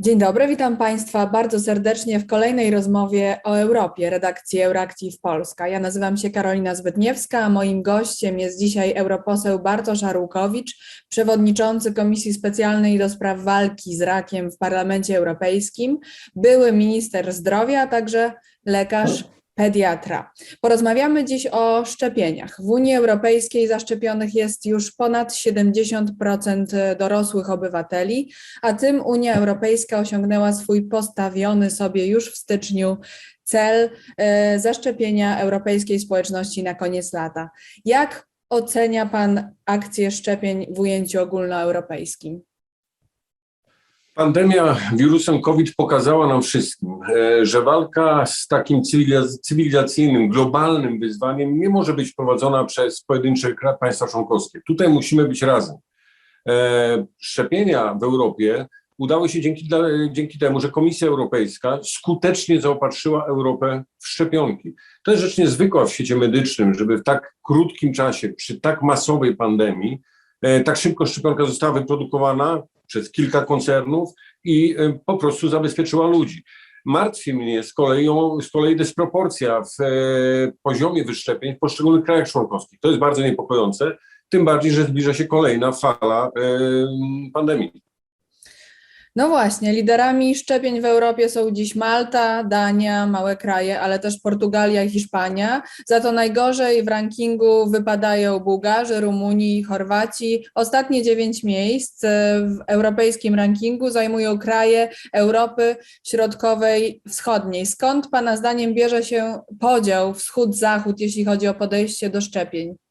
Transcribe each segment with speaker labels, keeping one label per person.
Speaker 1: Dzień dobry, witam Państwa bardzo serdecznie w kolejnej rozmowie o Europie redakcji Euractiv Polska. Ja nazywam się Karolina Zbytniewska, a moim gościem jest dzisiaj europoseł Bartosz Arłukowicz, przewodniczący Komisji Specjalnej do spraw walki z rakiem w Parlamencie Europejskim, były minister zdrowia, a także lekarz pediatra. Porozmawiamy dziś o szczepieniach. W Unii Europejskiej zaszczepionych jest już ponad 70% dorosłych obywateli, a tym Unia Europejska osiągnęła swój postawiony sobie już w styczniu cel e, zaszczepienia europejskiej społeczności na koniec lata. Jak ocenia Pan akcję szczepień w ujęciu ogólnoeuropejskim?
Speaker 2: Pandemia wirusem COVID pokazała nam wszystkim, e, że walka z takim cywiliz- cywilizacyjnym, globalnym wyzwaniem nie może być prowadzona przez pojedyncze państwa członkowskie. Tutaj musimy być razem. E, Szczepienia w Europie udały się dzięki, dzięki temu, że Komisja Europejska skutecznie zaopatrzyła Europę w szczepionki. To jest rzecz niezwykła w świecie medycznym, żeby w tak krótkim czasie, przy tak masowej pandemii, e, tak szybko szczepionka została wyprodukowana przez kilka koncernów i e, po prostu zabezpieczyła ludzi. Martwi mnie z kolei, z kolei dysproporcja w e, poziomie wyszczepień w poszczególnych krajach członkowskich. To jest bardzo niepokojące, tym bardziej, że zbliża się kolejna fala e, pandemii.
Speaker 1: No właśnie, liderami szczepień w Europie są dziś Malta, Dania, małe kraje, ale też Portugalia i Hiszpania. Za to najgorzej w rankingu wypadają Bułgarzy, Rumunii, Chorwaci. Ostatnie dziewięć miejsc e, w europejskim rankingu zajmują kraje Europy Środkowej, Wschodniej. Skąd Pana zdaniem bierze się podział wschód-zachód, jeśli chodzi o podejście do szczepień?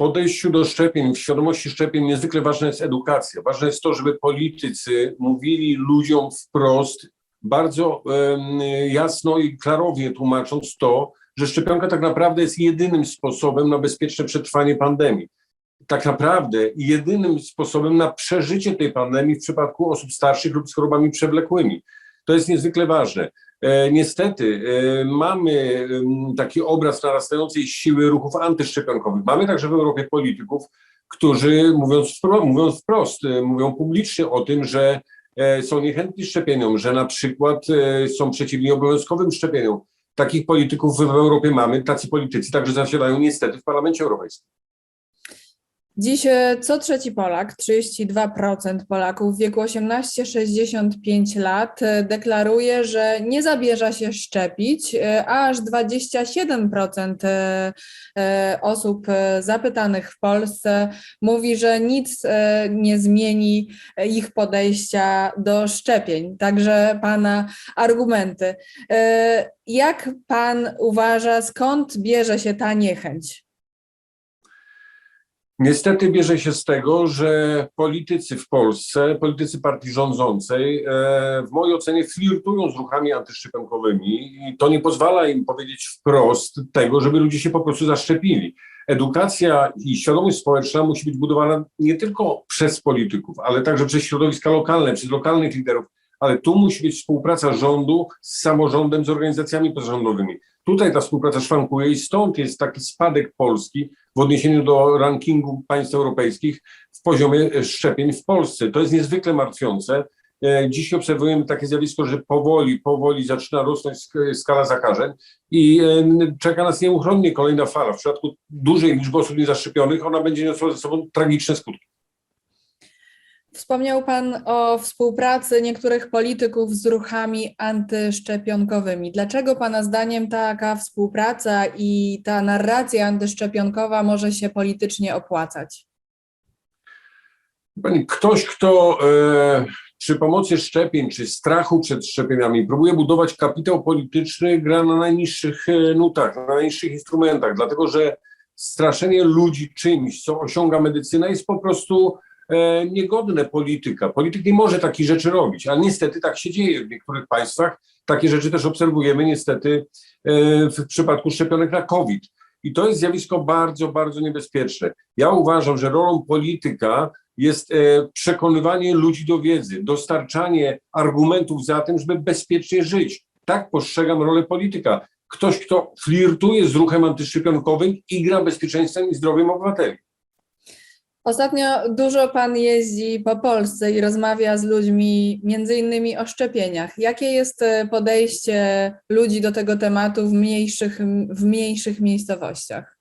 Speaker 2: Podejściu do szczepień, w świadomości szczepień niezwykle ważna jest edukacja. Ważne jest to, żeby politycy mówili ludziom wprost, bardzo jasno i klarownie tłumacząc to, że szczepionka tak naprawdę jest jedynym sposobem na bezpieczne przetrwanie pandemii. Tak naprawdę jedynym sposobem na przeżycie tej pandemii w przypadku osób starszych lub z chorobami przewlekłymi. To jest niezwykle ważne. E, niestety e, mamy taki obraz narastającej siły ruchów antyszczepionkowych. Mamy także w Europie polityków, którzy mówiąc, wpro, mówiąc wprost, e, mówią publicznie o tym, że są niechętni szczepieniom, że na przykład są przeciwni obowiązkowym szczepieniom. Takich polityków w Europie mamy, tacy politycy także zasiadają niestety w Parlamencie Europejskim.
Speaker 1: Dziś e, co trzeci Polak, 32% Polaków w wieku 18-65 lat e, deklaruje, że nie zabierze się szczepić, e, a aż 27% e, e, osób e, zapytanych w Polsce mówi, że nic e, nie zmieni e, ich podejścia do szczepień. Także Pana argumenty. E, Jak Pan uważa, skąd bierze się ta niechęć?
Speaker 2: Niestety bierze się z tego, że politycy w Polsce, politycy partii rządzącej, e, w mojej ocenie flirtują z ruchami antyszczepionkowymi i to nie pozwala im powiedzieć wprost tego, żeby ludzie się po prostu zaszczepili. Edukacja i świadomość społeczna musi być budowana nie tylko przez polityków, ale także przez środowiska lokalne, przez lokalnych liderów, ale tu musi być współpraca rządu z samorządem, z organizacjami pozarządowymi. Tutaj ta współpraca szwankuje i stąd jest taki spadek Polski w odniesieniu do rankingu państw europejskich w poziomie szczepień w Polsce. To jest niezwykle martwiące. E, Dziś obserwujemy takie zjawisko, że powoli, powoli zaczyna rosnąć sk- skala zakażeń i czeka nas nieuchronnie kolejna fala. W przypadku dużej liczby osób niezaszczepionych ona będzie niosła ze sobą tragiczne skutki.
Speaker 1: Wspomniał Pan o współpracy niektórych polityków z ruchami antyszczepionkowymi. Dlaczego Pana zdaniem taka współpraca i ta narracja antyszczepionkowa może się politycznie opłacać?
Speaker 2: Pani, ktoś, kto e, przy pomocy szczepień czy strachu przed szczepieniami próbuje budować kapitał polityczny, gra na najniższych e, nutach, na najniższych instrumentach, dlatego że straszenie ludzi czymś, co osiąga medycyna, jest po prostu niegodne polityka. Polityk nie może takich rzeczy robić, ale niestety tak się dzieje w niektórych państwach. Takie rzeczy też obserwujemy niestety e, w przypadku szczepionek na COVID. I to jest zjawisko bardzo, bardzo niebezpieczne. Ja uważam, że rolą polityka jest e, przekonywanie ludzi do wiedzy, dostarczanie argumentów za tym, żeby bezpiecznie żyć. Tak postrzegam rolę polityka. Ktoś, kto flirtuje z ruchem antyszczepionkowym i gra bezpieczeństwem i zdrowiem obywateli.
Speaker 1: Ostatnio dużo Pan jeździ po Polsce i rozmawia z ludźmi między innymi o szczepieniach. Jakie jest e, podejście ludzi do tego tematu w mniejszych, w mniejszych miejscowościach?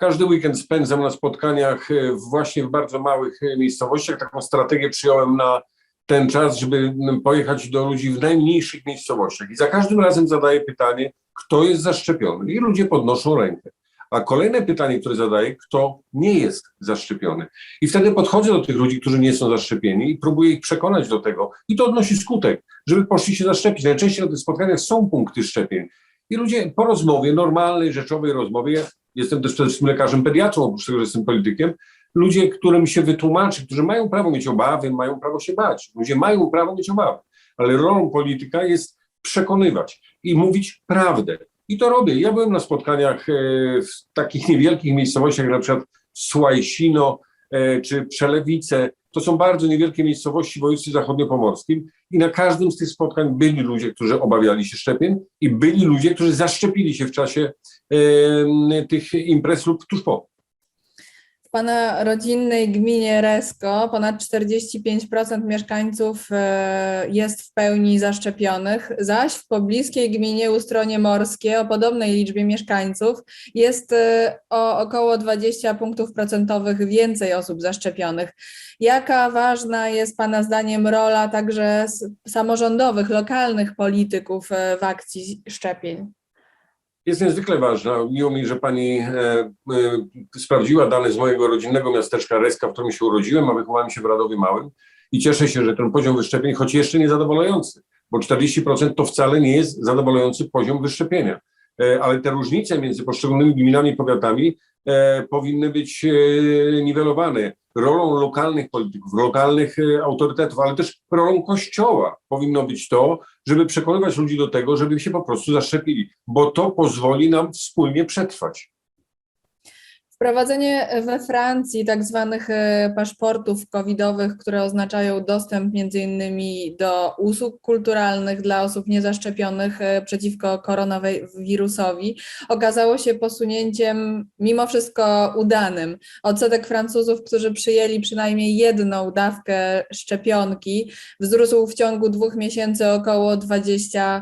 Speaker 2: Każdy weekend spędzam na spotkaniach e, właśnie w bardzo małych e, miejscowościach. Taką strategię przyjąłem na ten czas, żeby pojechać do ludzi w najmniejszych miejscowościach. I za każdym razem zadaję pytanie, kto jest zaszczepiony. I ludzie podnoszą rękę. A kolejne pytanie, które zadaję, kto nie jest zaszczepiony. I wtedy podchodzę do tych ludzi, którzy nie są zaszczepieni i próbuję ich przekonać do tego. I to odnosi skutek, żeby poszli się zaszczepić. Najczęściej na tych spotkaniach są punkty szczepień. I ludzie po rozmowie, normalnej, rzeczowej rozmowie, jestem też przede wszystkim lekarzem pediatrą, oprócz tego, że jestem politykiem, ludzie, którym się wytłumaczy, którzy mają prawo mieć obawy, mają prawo się bać. Ludzie mają prawo mieć obawy, ale rolą polityka jest przekonywać i mówić prawdę. I to robię. Ja byłem na spotkaniach e, w takich niewielkich miejscowościach, jak na przykład Słajsino e, czy Przelewice. To są bardzo niewielkie miejscowości w województwie zachodniopomorskim i na każdym z tych spotkań byli ludzie, którzy obawiali się szczepień i byli ludzie, którzy zaszczepili się w czasie e, tych imprez lub tuż po.
Speaker 1: Pana rodzinnej gminie Resko ponad 45% mieszkańców e, jest w pełni zaszczepionych, zaś w pobliskiej gminie Ustronie Morskie o podobnej liczbie mieszkańców jest e, o około 20 punktów procentowych więcej osób zaszczepionych. Jaka ważna jest Pana zdaniem rola także samorządowych, lokalnych polityków e, w akcji szczepień?
Speaker 2: Jest niezwykle ważna. Miło mi, że pani e, e, sprawdziła dane z mojego rodzinnego miasteczka Reska, w którym się urodziłem, a wychowałem się w Radowie Małym. I cieszę się, że ten poziom wyszczepień, choć jeszcze nie zadowalający, bo 40% to wcale nie jest zadowalający poziom wyszczepienia. E, ale te różnice między poszczególnymi gminami i powiatami e, powinny być e, niwelowane. Rolą lokalnych polityków, lokalnych e, autorytetów, ale też rolą Kościoła powinno być to, żeby przekonywać ludzi do tego, żeby się po prostu zaszczepili, bo to pozwoli nam wspólnie przetrwać.
Speaker 1: Wprowadzenie we Francji tak zwanych e, paszportów covidowych, które oznaczają dostęp między innymi do usług kulturalnych dla osób niezaszczepionych e, przeciwko koronawirusowi, okazało się posunięciem mimo wszystko udanym. Odsetek Francuzów, którzy przyjęli przynajmniej jedną dawkę szczepionki, wzrósł w ciągu dwóch miesięcy około 20%.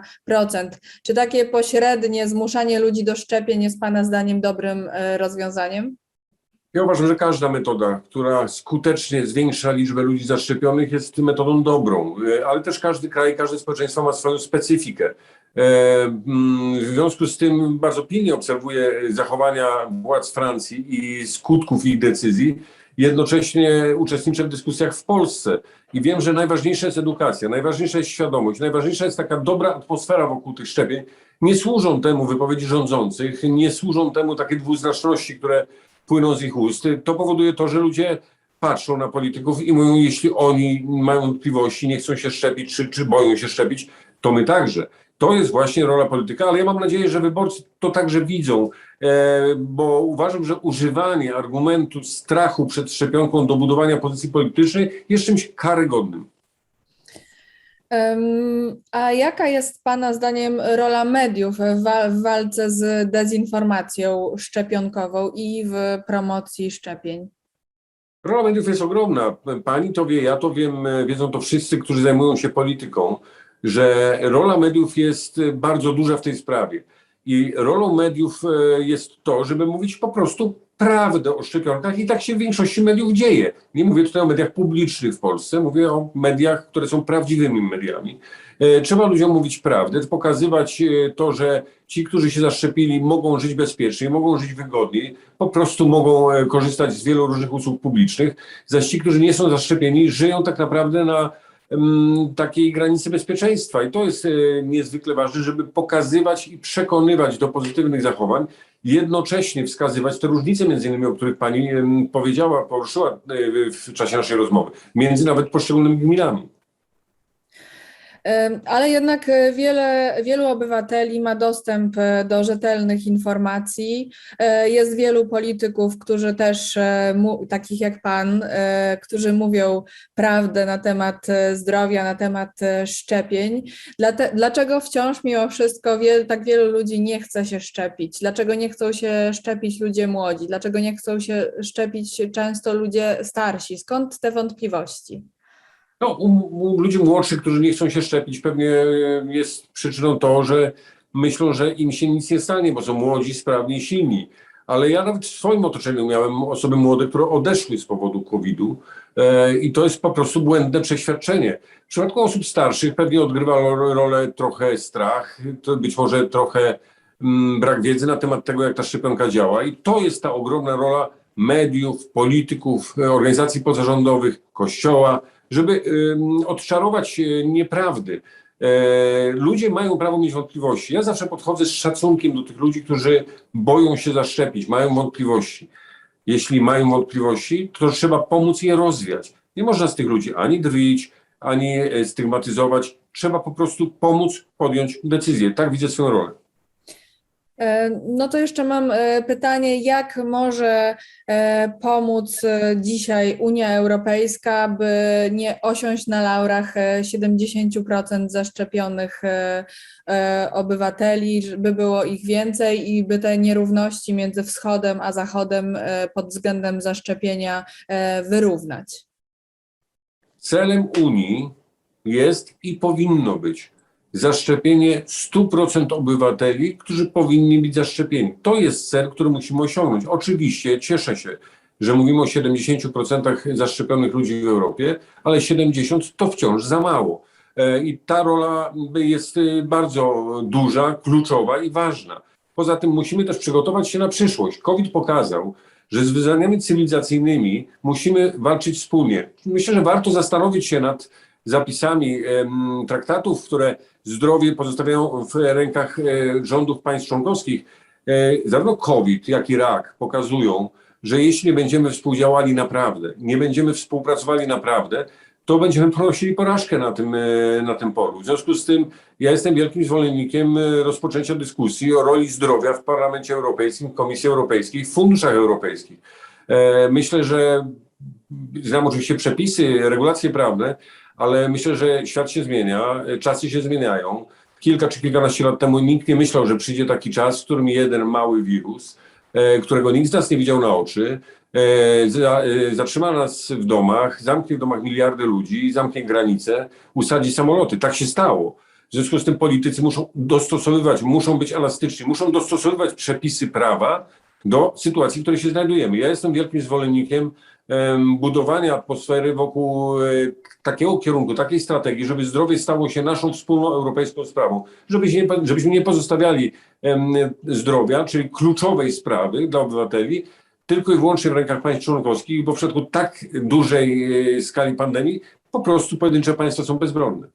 Speaker 1: Czy takie pośrednie zmuszanie ludzi do szczepień jest Pana zdaniem dobrym e, rozwiązaniem?
Speaker 2: Ja uważam, że każda metoda, która skutecznie zwiększa liczbę ludzi zaszczepionych, jest metodą dobrą, E, ale też każdy kraj, każde społeczeństwo ma swoją specyfikę. E, mm, W związku z tym bardzo pilnie obserwuję zachowania władz Francji i skutków ich decyzji. Jednocześnie uczestniczę w dyskusjach w Polsce i wiem, że najważniejsza jest edukacja, najważniejsza jest świadomość, najważniejsza jest taka dobra atmosfera wokół tych szczepień. Nie służą temu wypowiedzi rządzących, nie służą temu takie dwuznaczności, które płyną z ich ust. To powoduje to, że ludzie patrzą na polityków i mówią, jeśli oni mają wątpliwości, nie chcą się szczepić, czy, czy boją się szczepić, to my także. To jest właśnie rola polityka, ale ja mam nadzieję, że wyborcy to także widzą, e, bo uważam, że używanie argumentu strachu przed szczepionką do budowania pozycji politycznej jest czymś karygodnym.
Speaker 1: A jaka jest Pana zdaniem rola mediów w wa- w walce z dezinformacją szczepionkową i w promocji szczepień?
Speaker 2: Rola mediów jest ogromna. Pani to wie, ja to wiem, wiedzą to wszyscy, którzy zajmują się polityką, że rola mediów jest bardzo duża w tej sprawie. I rolą mediów e, jest to, żeby mówić po prostu prawdę o szczepionkach i tak się w większości mediów dzieje. Nie mówię tutaj o mediach publicznych w Polsce, mówię o mediach, które są prawdziwymi mediami. E, Trzeba ludziom mówić prawdę, pokazywać e, to, że ci, którzy się zaszczepili, mogą żyć bezpiecznie, mogą żyć wygodniej, po prostu mogą korzystać z wielu różnych usług publicznych, zaś ci, którzy nie są zaszczepieni, żyją tak naprawdę na takiej granicy bezpieczeństwa. I to jest e, niezwykle ważne, żeby pokazywać i przekonywać do pozytywnych zachowań, jednocześnie wskazywać te różnice, między innymi, o których pani powiedziała, poruszyła e, w czasie naszej rozmowy, między nawet poszczególnymi gminami.
Speaker 1: Ale jednak e, wiele, wielu obywateli ma dostęp e, do rzetelnych informacji. E, Jest wielu polityków, którzy też, takich jak Pan, którzy mówią prawdę na temat zdrowia, na temat szczepień. Dlaczego wciąż mimo wszystko tak wielu ludzi nie chce się szczepić? Dlaczego nie chcą się szczepić ludzie młodzi? Dlaczego nie chcą się szczepić często ludzie starsi? Skąd te wątpliwości?
Speaker 2: No, u, u ludzi młodszych, którzy nie chcą się szczepić, pewnie jest przyczyną to, że myślą, że im się nic nie stanie, bo są młodzi, sprawni silni. Ale ja nawet w swoim otoczeniu miałem osoby młode, które odeszły z powodu COVID-u e, i to jest po prostu błędne przeświadczenie. W przypadku osób starszych pewnie odgrywa ro- rolę trochę strach, to być może trochę mm, brak wiedzy na temat tego, jak ta szczepionka działa i to jest ta ogromna rola mediów, polityków, e, organizacji pozarządowych, kościoła, żeby odczarować e, nieprawdy. E, Ludzie mają prawo mieć wątpliwości. Ja zawsze podchodzę z szacunkiem do tych ludzi, którzy boją się zaszczepić, mają wątpliwości. Jeśli mają wątpliwości, to trzeba pomóc je rozwiać. Nie można z tych ludzi ani drwić, ani e, stygmatyzować. Trzeba po prostu pomóc podjąć decyzję. Tak widzę swoją rolę.
Speaker 1: E, No to jeszcze mam e, pytanie, jak może e, pomóc dzisiaj Unia Europejska, by nie osiąść na laurach e, 70% zaszczepionych obywateli, żeby było ich więcej i by te nierówności między wschodem a zachodem pod względem zaszczepienia wyrównać?
Speaker 2: Celem Unii jest i powinno być zaszczepienie 100% obywateli, którzy powinni być zaszczepieni. To jest cel, który musimy osiągnąć. Oczywiście cieszę się, że mówimy o 70% zaszczepionych ludzi w Europie, ale 70% to wciąż za mało. E, I ta rola jest y, bardzo duża, kluczowa i ważna. Poza tym musimy też przygotować się na przyszłość. COVID pokazał, że z wyzwaniami cywilizacyjnymi musimy walczyć wspólnie. Myślę, że warto zastanowić się nad zapisami traktatów, które zdrowie pozostawiają w rękach e, rządów państw członkowskich. E, Zarówno COVID, jak i rak pokazują, że jeśli będziemy współdziałali naprawdę, nie będziemy współpracowali naprawdę, to będziemy ponosili porażkę na tym, e, na tym polu. W związku z tym ja jestem wielkim zwolennikiem rozpoczęcia dyskusji o roli zdrowia w Parlamencie Europejskim, Komisji Europejskiej, w funduszach europejskich. Myślę, że znam oczywiście przepisy, regulacje prawne, ale myślę, że świat się zmienia, e, czasy się zmieniają. Kilka czy kilkanaście lat temu nikt nie myślał, że przyjdzie taki czas, w którym jeden mały wirus, e, którego nikt z nas nie widział na oczy, e, e, zatrzyma nas w domach, zamknie w domach miliardy ludzi, zamknie granice, usadzi samoloty. Tak się stało. W związku z tym politycy muszą dostosowywać, muszą być elastyczni, muszą dostosowywać przepisy prawa do sytuacji, w której się znajdujemy. Ja jestem wielkim zwolennikiem em, budowania atmosfery wokół e, takiego kierunku, takiej strategii, żeby zdrowie stało się naszą wspólną europejską sprawą, żebyśmy nie, żebyśmy nie pozostawiali zdrowia, czyli kluczowej sprawy dla obywateli, tylko i wyłącznie w rękach państw członkowskich, bo w przypadku tak dużej e, skali pandemii po prostu pojedyncze państwa są bezbronne.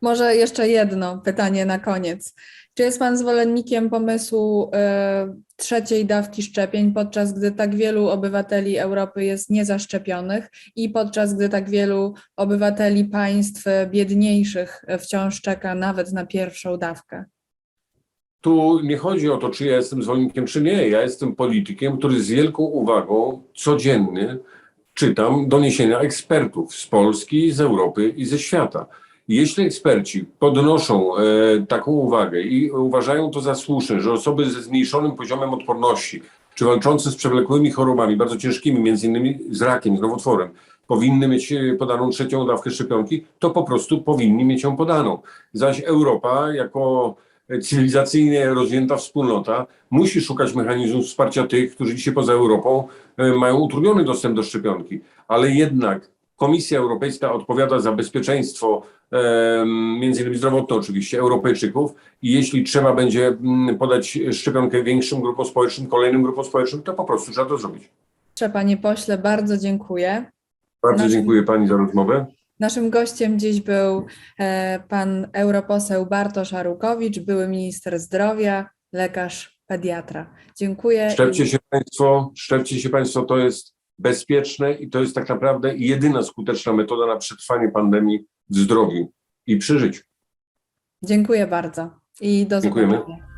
Speaker 1: Może jeszcze jedno pytanie na koniec. Czy jest Pan zwolennikiem pomysłu e, trzeciej dawki szczepień, podczas gdy tak wielu obywateli Europy jest niezaszczepionych i podczas gdy tak wielu obywateli państw biedniejszych wciąż czeka nawet na pierwszą dawkę?
Speaker 2: Tu nie chodzi o to, czy ja jestem zwolennikiem, czy nie. Ja jestem politykiem, który z wielką uwagą codziennie czytam doniesienia ekspertów z Polski, z Europy i ze świata. Jeśli eksperci podnoszą e, taką uwagę i uważają to za słuszne, że osoby ze zmniejszonym poziomem odporności, czy walczące z przewlekłymi chorobami, bardzo ciężkimi, między innymi z rakiem, z nowotworem, powinny mieć e, podaną trzecią dawkę szczepionki, to po prostu powinni mieć ją podaną. Zaś Europa jako cywilizacyjnie rozwinięta wspólnota musi szukać mechanizmów wsparcia tych, którzy dzisiaj poza Europą e, mają utrudniony dostęp do szczepionki, ale jednak Komisja Europejska odpowiada za bezpieczeństwo, między innymi zdrowotne oczywiście, Europejczyków i jeśli trzeba będzie mm, podać szczepionkę większym grupom społecznym, kolejnym grupom społecznym, to po prostu trzeba to zrobić.
Speaker 1: Dobrze, Panie pośle, bardzo dziękuję.
Speaker 2: Bardzo
Speaker 1: Naszym-
Speaker 2: dziękuję Pani za rozmowę.
Speaker 1: Naszym gościem dziś był e, pan europoseł Bartosz Arłukowicz, były minister zdrowia, lekarz, pediatra. Dziękuję.
Speaker 2: Szczepcie się Państwo, szczepcie się Państwo, to jest bezpieczne i to jest tak naprawdę jedyna skuteczna metoda na przetrwanie pandemii w zdrowiu. i przy życiu.
Speaker 1: Dziękuję bardzo i do
Speaker 2: Dziękujemy.
Speaker 1: zobaczenia.